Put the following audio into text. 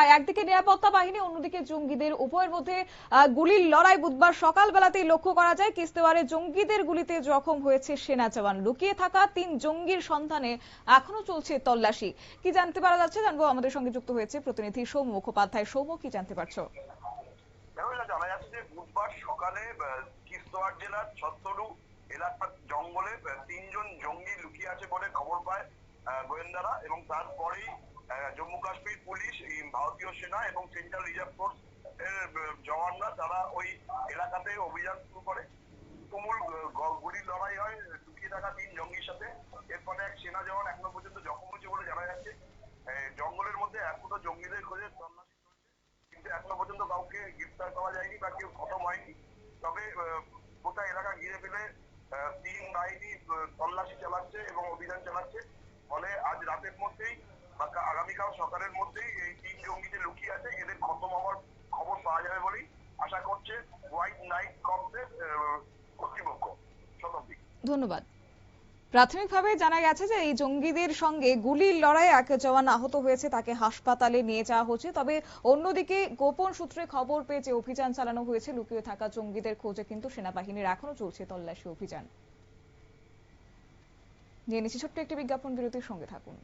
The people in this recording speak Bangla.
লড়াই একদিকে নিরাপত্তা বাহিনী, অন্যদিকে জঙ্গিদের। উভয়ের মধ্যে গুলির লড়াই বুধবার সকালবেলাতেই লক্ষ্য করা যায়। কিস্তেওয়ারে জঙ্গিদের গুলিতে জখম হয়েছে সেনা জওয়ান। লুকিয়ে থাকা তিন জঙ্গির সন্ধানে এখনও চলছে তল্লাশি। কি জানতে পারা যাচ্ছে? জানব আমাদের সঙ্গে যুক্ত হয়েছে প্রতিনিধি সৌম মুখোপাধ্যায়। সৌম কি জানতে পারছ? জানা জেলার ছত্তরু এলাকার জঙ্গলে তিনজন জঙ্গি লুকিয়ে আছে বলে খবর পায় গোয়েন্দারা। এবং তারপরেই জম্মু কাশ্মীর পুলিশ ভারতীয় সেনা এবং সেন্ট্রাল রিজার্ভ ফোর্স এর জওয়ানরা তারা ওই এলাকাতে অভিযান শুরু করে তুমুল আহ, গ- গুলির লড়াই হয় লুকিয়ে থাকা তিন জঙ্গির সাথে। এর ফলে এক সেনা জওয়ান এখনও পর্যন্ত জখম হয়েছে বলে জানা যাচ্ছে। জঙ্গলের মধ্যে এখনও জঙ্গিদের খোঁজে তল্লাশি চলছে কিন্তু এখনও পর্যন্ত কাউকে গ্রেফতার করা যায়নি বা কেউ খতম হয়নি। তবে গোটা এলাকা ঘিরে ফেলে তিন বাহিনী তল্লাশি চালাচ্ছে এবং অভিযান চালাচ্ছে। ফলে আজ রাতের মধ্যেই বা আগামীকাল সকালের মধ্যেই এই তিন জঙ্গি যে লুকিয়ে আছে, এদের খতম হওয়ার খবর পাওয়া যাবে বলেই আশা করছে হোয়াইট নাইট কপসের কর্তৃপক্ষ। শতাব্দী। ধন্যবাদ। প্রাথমিকভাবে জানা গেছে যে এই জঙ্গিদের সঙ্গে গুলির লড়াইয়ে এক জওয়ান আহত হয়েছে, তাকে হাসপাতালে নিয়ে যাওয়া হচ্ছে। তবে অন্যদিকে গোপন সূত্রে খবর পেয়ে যে অভিযান চালানো হয়েছে, লুকিয়ে থাকা জঙ্গিদের খোঁজে কিন্তু সেনাবাহিনীর এখনও চলছে তল্লাশি অভিযান। নিয়ে নিচ্ছি ছোট্ট একটি বিজ্ঞাপন, বিরতির সঙ্গে থাকুন।